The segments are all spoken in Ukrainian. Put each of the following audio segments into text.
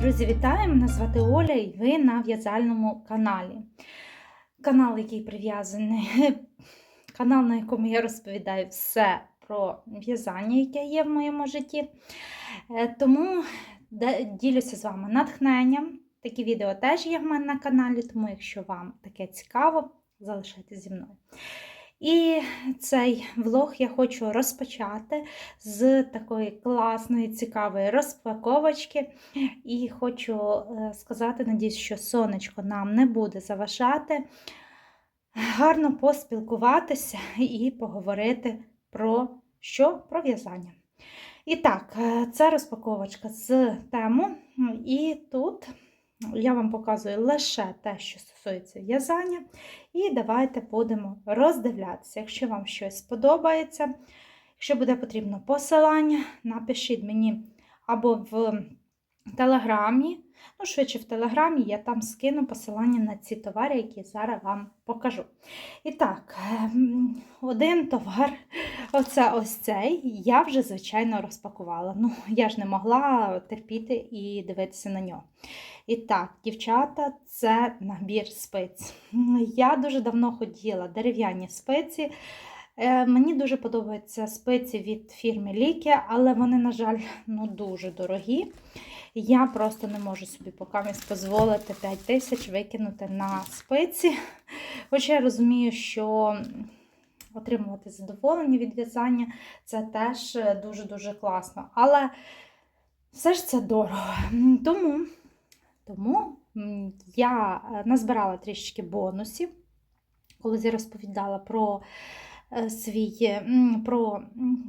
Друзі, вітаю! Мене звати Оля і ви на в'язальному каналі. Канал, який прив'язаний, канал, на якому я розповідаю все про в'язання, яке є в моєму житті. Е, Тому ділюся з вами натхненням. Такі відео теж є в мене на каналі, тому якщо вам таке цікаво, залишайтеся зі мною. І цей влог я хочу розпочати з такої класної, цікавої розпаковочки. І хочу е, сказати, надіюсь, що сонечко нам не буде заважати. Гарно поспілкуватися і поговорити про що? Про в'язання. І так, е, це розпаковочка з тему. І тут я вам показую лише те, що стосується в'язання. І давайте будемо роздивлятися. Якщо вам щось сподобається, якщо буде потрібно посилання, напишіть мені або в Телеграмі. Ну, швидше в Телеграмі я там скину посилання на ці товари, які зараз вам покажу. І так, ем, один товар, оце ось цей, я вже, звичайно, розпакувала. Ну, я ж не могла терпіти і дивитися на нього. І так, дівчата, це набір спиць. Я дуже давно хотіла дерев'яні спиці. Е, Мені дуже подобаються спиці від фірми Ліки, але вони, на жаль, ну дуже дорогі. Я просто не можу собі поки дозволити 5 тисяч викинути на спиці. Хоча я розумію, що отримувати задоволення від в'язання це теж дуже-дуже класно. Але все ж це дорого. Тому, тому я е, назбирала трішечки бонусів, коли я розповідала про е, свій про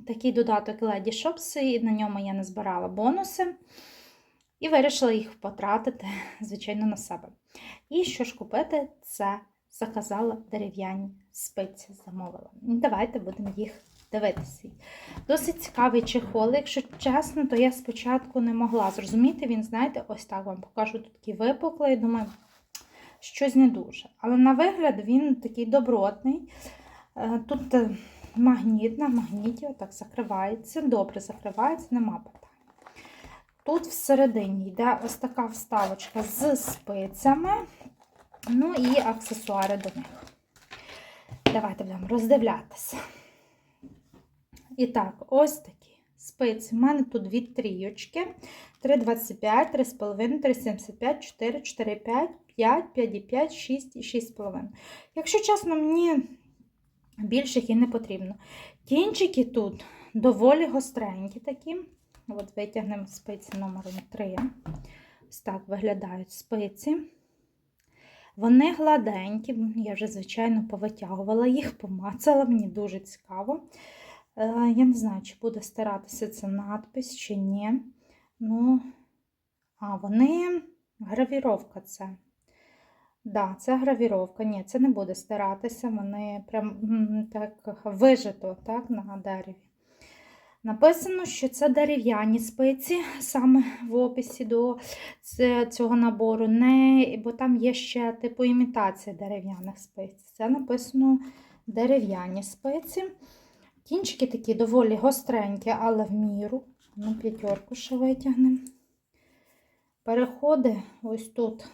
такий додаток Lady Shops, і на ньому я назбирала бонуси. І вирішила їх потратити, звичайно, на себе. І що ж купити, це заказала дерев'яні спиці, замовила. Давайте будемо їх дивитися. Досить цікавий чехол. Якщо чесно, то я спочатку не могла зрозуміти. Він, знаєте, ось так вам покажу тут такий випуклий. Думаю, щось не дуже. Але на вигляд він такий добротний. Е, Тут е, магніт на магніті, отак закривається, добре закривається, нема. Тут всередині йде ось така вставочка з спицями, ну і аксесуари до них. Давайте будемо роздивлятися. І так, ось такі спиці. У мене тут дві трійочки: 3,25, 3,5, 3,75, 4, 4,5, 5, 5,5, 6 і 6,5. Якщо чесно, мені більших і не потрібно. Кінчики тут доволі гостренькі такі. От витягнемо спиці номером 3. Ось так виглядають спиці. Вони гладенькі, я вже, звичайно, повитягувала їх, помацала, мені дуже цікаво. Е, Я не знаю, чи буде старатися це надпис, чи ні. Ну, а, вони гравіровка це. Да, це гравіровка. Ні, це не буде старатися. Вони прям так вижито так, на дереві. Написано, що це дерев'яні спиці, саме в описі до цього набору, не, бо там є ще типу імітація дерев'яних спиць. Це написано дерев'яні спиці. Кінчики такі доволі гостренькі, але в міру. Ну, п'ятерку ще витягнемо. Переходи ось тут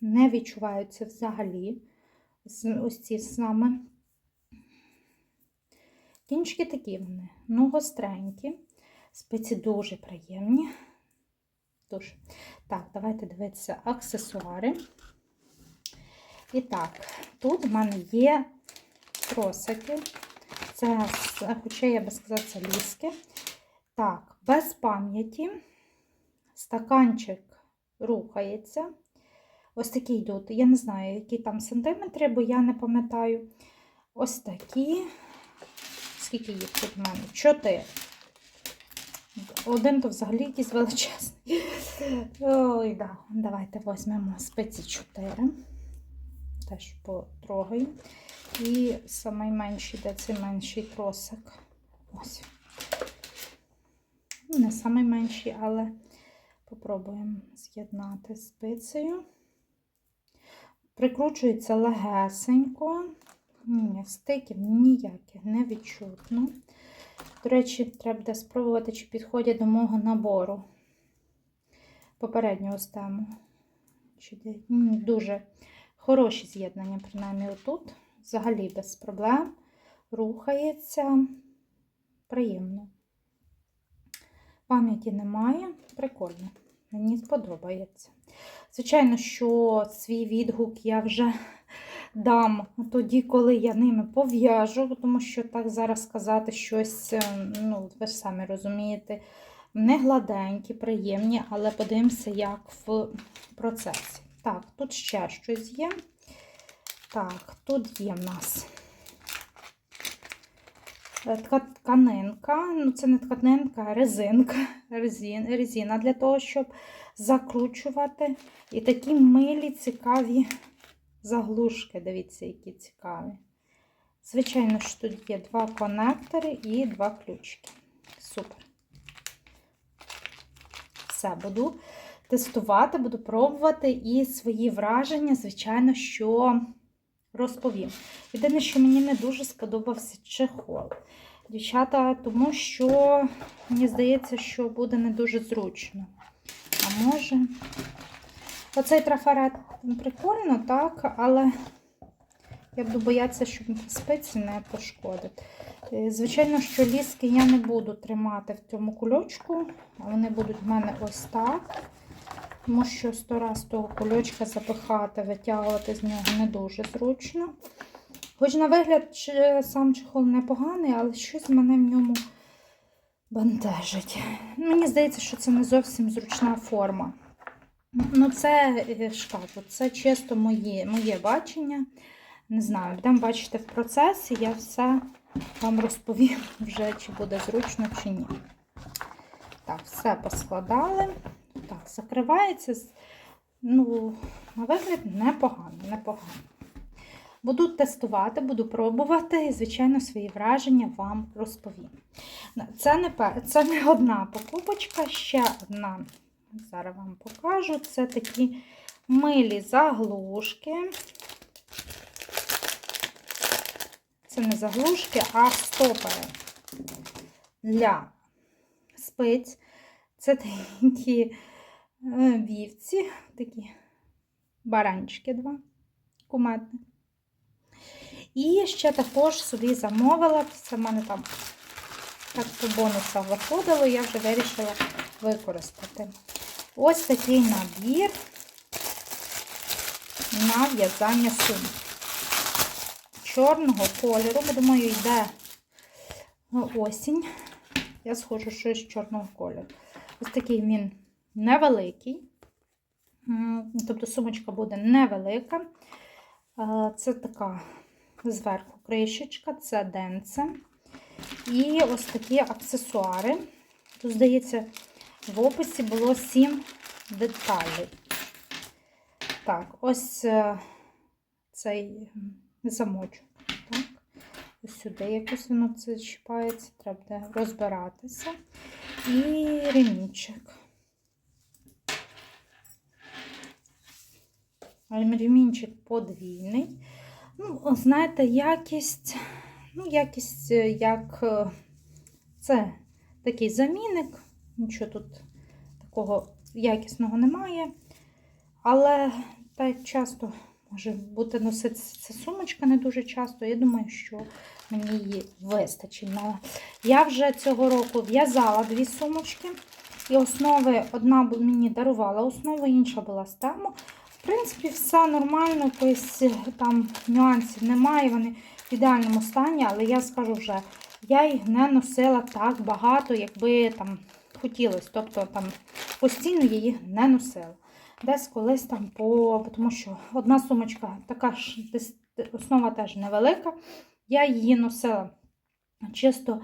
не відчуваються взагалі. Ось- ці саме. Кінчики такі вони, ну, гостренькі. Спиці дуже приємні. Дуже. Так, давайте дивитися аксесуари. І так, тут в мене є тросики. Це, хоча я би сказала, це ліски. Так, без пам'яті. Стаканчик рухається. Ось такі йдуть. Я не знаю, які там сантиметри, бо я не пам'ятаю. Ось такі. Скільки їх тут в мене? Чотири. Один то взагалі якийсь величезний. Ой, да. Давайте візьмемо спиці 4. Теж потрогаємо. І найменший, де цей менший тросик. Ось. Ну, Не найменший, але попробуємо з'єднати спицею. Прикручується легесенько. Ні, стиків ніяких не відчутно. До речі, треба спробувати, чи підходять до мого набору. попереднього стему. Дуже хороші з'єднання, принаймні отут. Взагалі без проблем. Рухається. Приємно. Пам'яті немає. Прикольно. Мені сподобається. Звичайно, що свій відгук я вже дам тоді, коли я ними пов'яжу, тому що так зараз сказати щось, е, ну, ви ж самі розумієте, не гладенькі, приємні, але подивимося, як в процесі. Так, тут ще щось є. Так, тут є в нас е, тканинка. Ну, це не тканинка, а резинка. Резин, резина для того, щоб закручувати. І такі милі, цікаві заглушки. Дивіться, які цікаві. Звичайно, що тут є два конектори і два ключики. Супер. Все, буду тестувати, буду пробувати і свої враження, звичайно, що розповім. Єдине, що мені не дуже сподобався чехол. Дівчата, тому що мені здається, що буде не дуже зручно. А може. Оцей трафарет прикольно, так, але я буду боятися, щоб спиці не пошкодити. Е, Звичайно, що ліски я не буду тримати в цьому кульочку, вони будуть в мене ось так. Тому що сто раз того кульочка запихати, витягувати з нього не дуже зручно. Хоч на вигляд сам чехол непоганий, але щось мене в ньому бентежить. Мені здається, що це не зовсім зручна форма. Ну, це е, кажу, це чисто моє, моє бачення. Не знаю, будемо бачити в процесі, я все вам розповім вже, чи буде зручно, чи ні. Так, все поскладали. Так, закривається. Ну, на вигляд непогано, непогано. Буду тестувати, буду пробувати і, звичайно, свої враження вам розповім. Це не, це не одна покупочка, ще одна. Зараз вам покажу. Це такі милі заглушки. Це не заглушки, а стопори для спиць. Це такі е, вівці, такі баранчики два кумедні. І ще також собі замовила, це в мене там так по бонусам виходило, я вже вирішила використати. Ось такий набір на в'язання сумок. Чорного кольору, бо думаю, йде осінь. Я схожу щось чорного кольору. Ось такий він невеликий. Тобто сумочка буде невелика. Це така зверху кришечка, це денце. І ось такі аксесуари. Тут, здається, в описі було 7 деталей. Так, ось е, цей замочок. Так. Ось сюди якось воно це чіпається, треба буде розбиратися. І ремінчик. Ремінчик подвійний. Ну, знаєте, якість, ну, якість, е, як е, це такий замінник, нічого тут такого якісного немає. Але так часто може бути носитися сумочка не дуже часто. Я думаю, що мені її вистачить. Ну, Я вже цього року в'язала дві сумочки. І основи одна мені дарувала основу, інша була з тему. В принципі, все нормально, якось е, там нюансів немає. Вони в ідеальному стані, але я скажу вже, я їх не носила так багато, якби там хотілося. Тобто там постійно їх не носила. Десь колись там по. Тому що одна сумочка така ж основа теж невелика. Я її носила чисто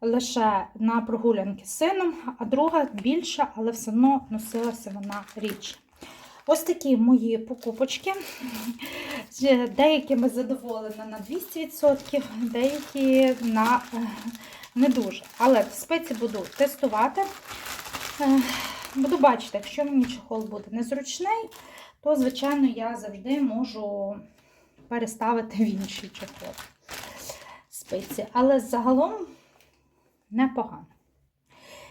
лише на прогулянки з сином, а друга більша, але все одно носилася вона рідше. Ось такі мої покупочки. Деякими задоволена на 200%, деякі на е, не дуже. Але в спеці буду тестувати. Е, Буду бачити, якщо мені чехол буде незручний, то, звичайно, я завжди можу переставити в інший чехол спиці. Але загалом непогано.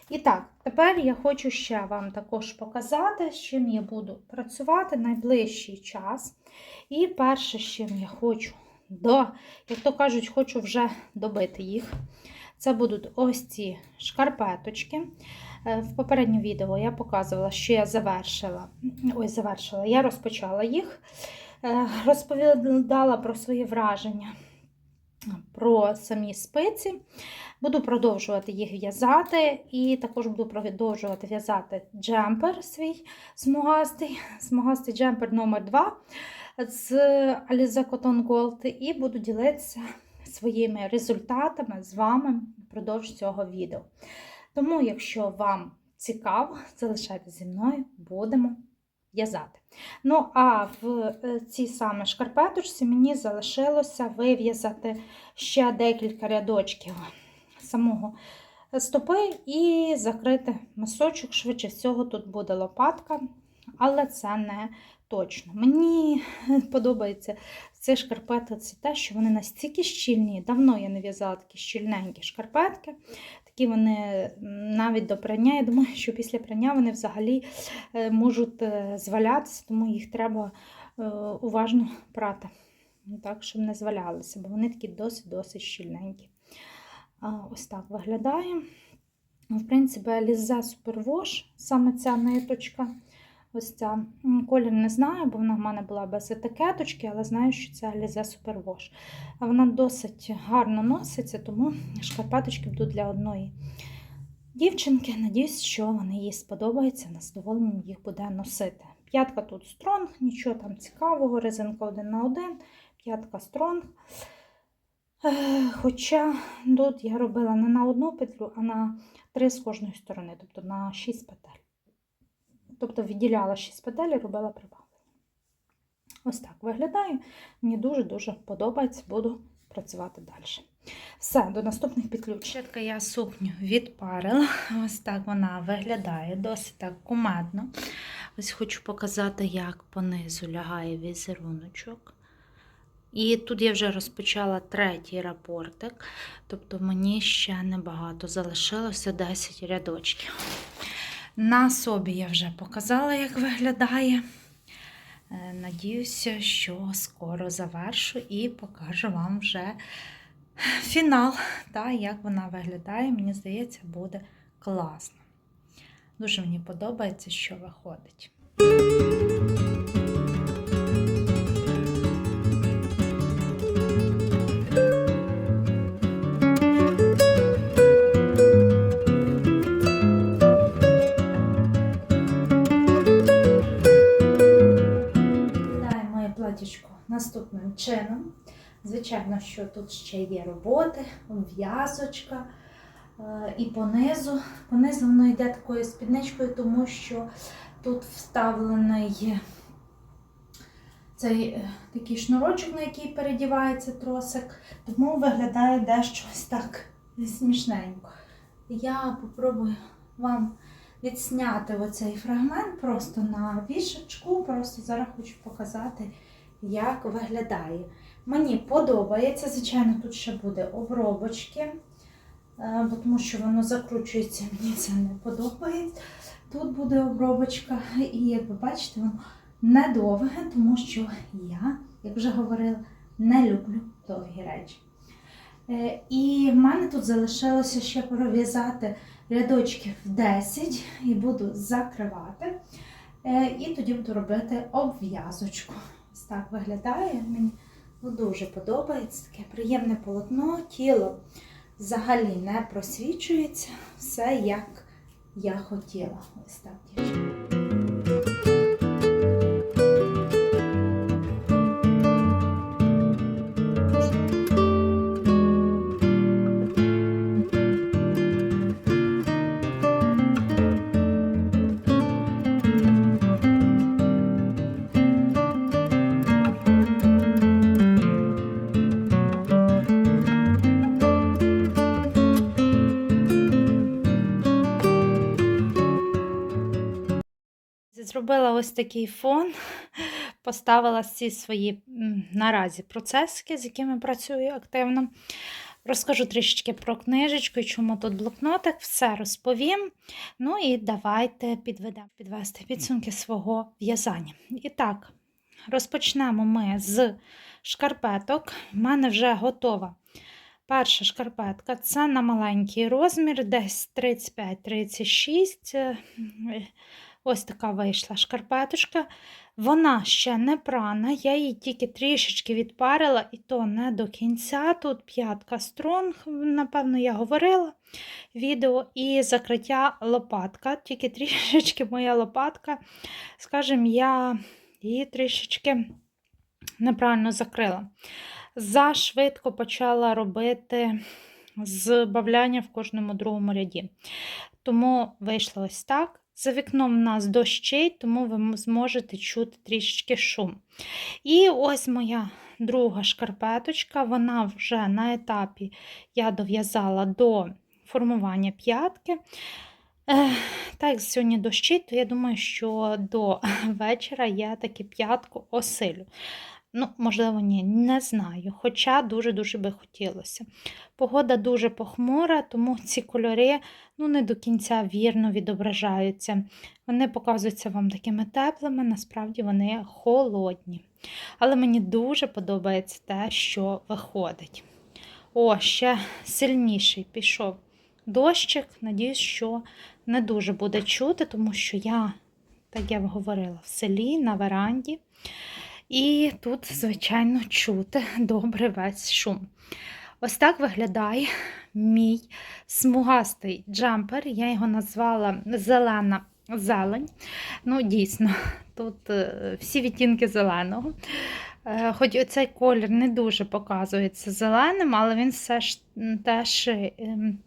І так, тепер я хочу ще вам також показати, з чим я буду працювати найближчий час. І перше, з чим я хочу, до, як то кажуть, хочу вже добити їх. Це будуть ось ці шкарпеточки. Е, В попередньому відео я показувала, що я завершила. Ой, завершила, я розпочала їх, е, розповідала про свої враження, про самі спиці. Буду продовжувати їх в'язати, і також буду продовжувати в'язати джемпер свій смугастий, смугастий джемпер номер 2 з Alize Cotton Gold, і буду ділитися своїми результатами з вами впродовж цього відео. Тому, якщо вам цікаво, залишайтеся зі мною, будемо в'язати. Ну, а в е, цій саме шкарпеточці мені залишилося вив'язати ще декілька рядочків самого стопи і закрити мисочок. Швидше всього, тут буде лопатка, але це не точно. Мені подобається ці шкарпети, це те, що вони настільки щільні. Давно я не в'язала такі щільненькі шкарпетки. Такі вони навіть до прання. Я думаю, що після прання вони взагалі е, можуть е, звалятися, тому їх треба е, уважно прати, так, щоб не звалялися, бо вони такі досить-досить щільненькі. Ось так виглядає. В принципі, Alize Superwash, саме ця ниточка. Ось ця колір не знаю, бо вона в мене була без етикеточки, але знаю, що це Alize Superwash. Вона досить гарно носиться, тому шкарпеточки будуть для одної дівчинки. Надіюсь, що вони їй сподобаються, вона задоволенням їх буде носити. П'ятка тут стронг, нічого там цікавого, резинка один на один, п'ятка стронг. Е, Хоча тут я робила не на одну петлю, а на три з кожної сторони, тобто на 6 петель. Тобто відділяла 6 петель і робила прибавлення. Ось так виглядає. Мені дуже-дуже подобається, буду працювати далі. Все, до наступних підключень. Щетка я сукню відпарила. Ось так вона виглядає, досить так кумедно. Ось хочу показати, як понизу лягає візеруночок. І тут я вже розпочала третій рапортик, тобто мені ще небагато залишилося 10 рядочків. На собі я вже показала, як виглядає. Е, Надіюся, що скоро завершу і покажу вам вже фінал, та, як вона виглядає. Мені здається, буде класно. Дуже мені подобається, що виходить. Звичайно, що тут ще є роботи, в'язочка е, і понизу. Понизу воно йде такою спідничкою, тому що тут вставлений цей е, такий шнурочок, на який передівається тросик, тому виглядає дещо ось так смішненько. Я попробую вам відсняти оцей фрагмент просто на вішечку. Просто зараз хочу показати, як виглядає. Мені подобається, звичайно, тут ще буде обробочки, е, тому що воно закручується, мені це не подобається. Тут буде обробочка, і як ви бачите, воно недовге, тому що я, як вже говорила, не люблю довгі речі. Е, І в мене тут залишилося ще пров'язати рядочків 10 і буду закривати. Е, І тоді буду робити обв'язочку. Ось так виглядає. Мені дуже подобається таке приємне полотно, тіло взагалі не просвічується. Все як я хотіла. Ось так, ось такий фон, поставила всі свої наразі процески, з якими працюю активно. Розкажу трішечки про книжечку чому тут блокнотик, все розповім. Ну і давайте підведемо підвести підсумки свого в'язання. І так, розпочнемо ми з шкарпеток. У мене вже готова перша шкарпетка. Це на маленький розмір, десь 35-36. Ось така вийшла шкарпеточка. Вона ще не прана, я її тільки трішечки відпарила, і то не до кінця. Тут п'ятка стронг, напевно, я говорила відео, і закриття лопатка. Тільки трішечки моя лопатка, скажімо, я її трішечки неправильно закрила. Зашвидко почала робити збавляння в кожному другому ряді. Тому вийшло ось так. За вікном у нас дощить, тому ви зможете чути трішечки шум. І ось моя друга шкарпеточка, вона вже на етапі я дов'язала до формування п'ятки. Так, як сьогодні дощить, то я думаю, що до вечора я таки п'ятку осилю. Ну, можливо, ні, не знаю. Хоча дуже-дуже би хотілося. Погода дуже похмура, тому ці кольори ну, не до кінця вірно відображаються. Вони показуються вам такими теплими, насправді вони холодні. Але мені дуже подобається те, що виходить. О, ще сильніший пішов дощик. Надіюсь, що не дуже буде чути, тому що я, так я говорила, в селі на веранді. І тут, звичайно, чути добре весь шум. Ось так виглядає мій смугастий джемпер. Я його назвала зелена зелень. Ну, дійсно, тут е, всі відтінки зеленого. Е, хоч оцей колір не дуже показується зеленим, але він все ж теж ем,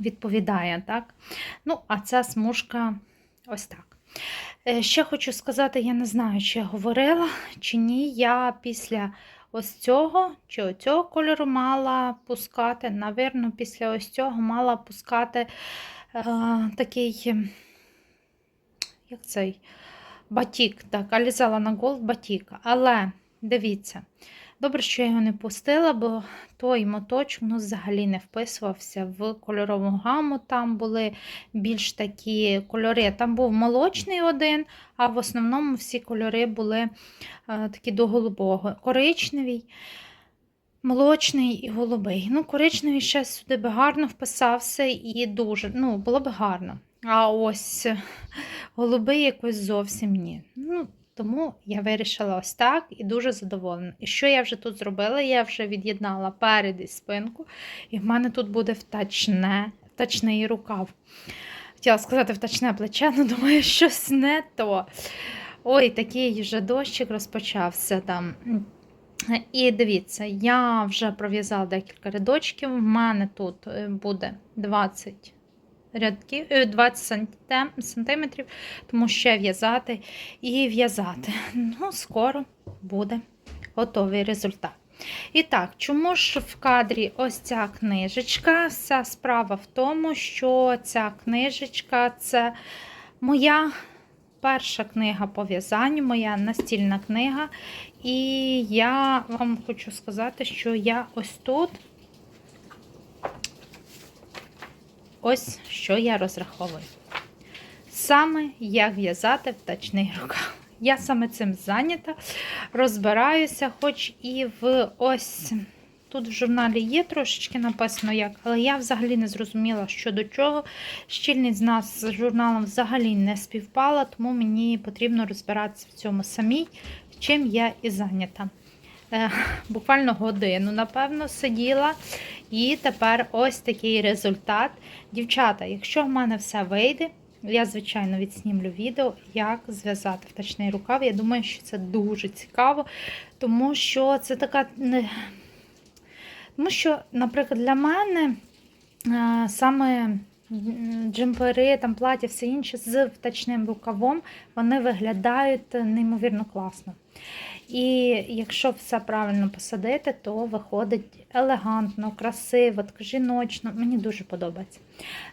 відповідає. так? Ну, а ця смужка ось так. Е, ще хочу сказати, я не знаю, чи я говорила, чи ні. Я після ось цього чи оцього кольору мала пускати, навірно, після ось цього мала пускати е, такий, як цей батік, так, Алізала на голд батік. Але дивіться, Добре, що я його не пустила, бо той моточок ну, взагалі не вписувався в кольорову гаму. Там були більш такі кольори. Там був молочний один, а в основному всі кольори були е, такі до голубого. Коричневий, молочний і голубий. Ну, Коричневий ще сюди би гарно вписався і дуже ну, було б гарно. А ось голубий якось зовсім ні. Ну, тому я вирішила ось так і дуже задоволена. І що я вже тут зробила? Я вже від'єднала перед і спинку, і в мене тут буде втачне, втачний рукав. Хотіла сказати втачне плече, але думаю, щось не то. Ой, такий вже дощик розпочався там. І дивіться, я вже пров'язала декілька рядочків. В мене тут е, буде 20 рядків 20 е, сантиметрів, тому ще в'язати і в'язати. Ну, скоро буде готовий результат. І так, чому ж в кадрі ось ця книжечка? Вся справа в тому, що ця книжечка це моя перша книга по в'язанню, моя настільна книга. І я вам хочу сказати, що я ось тут. Ось що я розраховую. Саме як в'язати втачний рукав. Я саме цим зайнята, розбираюся, хоч і в ось тут в журналі є трошечки написано як, але я взагалі не зрозуміла, що до чого. Щільність з нас з журналом взагалі не співпала, тому мені потрібно розбиратися в цьому самій, чим я і зайнята. Е, буквально годину, напевно, сиділа. І тепер ось такий результат. Дівчата, якщо в мене все вийде, я, звичайно, відснімлю відео, як зв'язати втачний рукав. Я думаю, що це дуже цікаво, тому що це така. Тому що, наприклад, для мене е, саме джемпери, там плаття, все інше з втачним рукавом, вони виглядають неймовірно класно. І якщо все правильно посадити, то виходить елегантно, красиво, жіночно. Мені дуже подобається.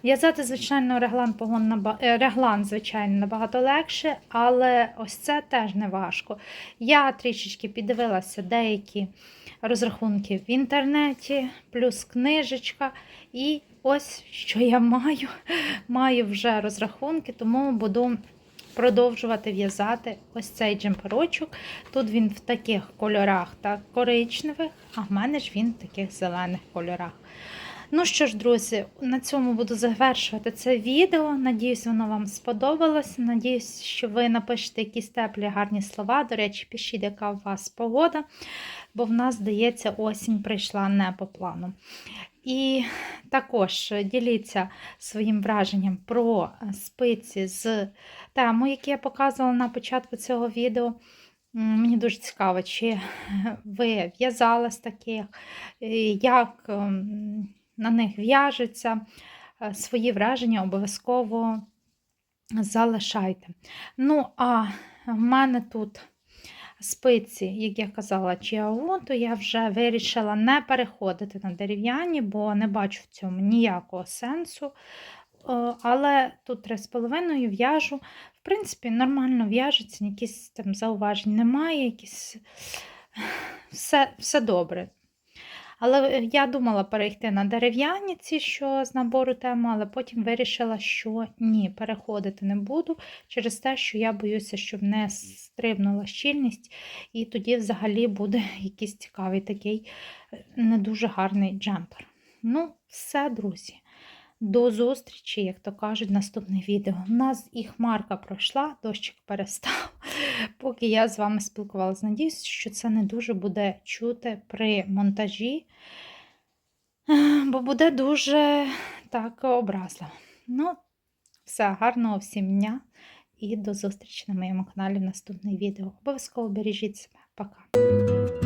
В'язати, звичайно, реглан, погон е, реглан, звичайно, набагато легше, але ось це теж не важко. Я трішечки піддивилася деякі розрахунки в інтернеті, плюс книжечка. І ось що я маю. Маю вже розрахунки, тому буду продовжувати в'язати ось цей джемперочок. Тут він в таких кольорах та коричневих, а в мене ж він в таких зелених кольорах. Ну що ж, друзі, на цьому буду завершувати це відео. Надіюсь, воно вам сподобалось. Надіюсь, що ви напишете якісь теплі гарні слова. До речі, пишіть, яка у вас погода, бо в нас, здається, осінь прийшла не по плану. І також діліться своїм враженням про спиці з тему, яку я показувала на початку цього відео. Мені дуже цікаво, чи ви в'язали з таких, як ем, на них в'яжеться. Е, Свої враження обов'язково залишайте. Ну, а в мене тут спиці, як я казала, чи то я вже вирішила не переходити на дерев'яні, бо не бачу в цьому ніякого сенсу. Е, Але тут 3,5 в'яжу. В принципі, нормально в'яжеться, якісь там зауважень немає, якісь... все, все добре. Але я думала перейти на дерев'яні ці, що з набору теми, але потім вирішила, що ні, переходити не буду через те, що я боюся, щоб не стрибнула щільність, і тоді взагалі буде якийсь цікавий такий е, не дуже гарний джемпер. Ну, все, друзі. До зустрічі, як то кажуть, наступне відео. У нас і хмарка пройшла, дощик перестав, поки я з вами спілкувалася. Надіюсь, що це не дуже буде чути при монтажі, бо буде дуже так образливо. Ну, все, гарного всім дня і до зустрічі на моєму каналі в наступне відео. Обов'язково бережіть себе. Пока.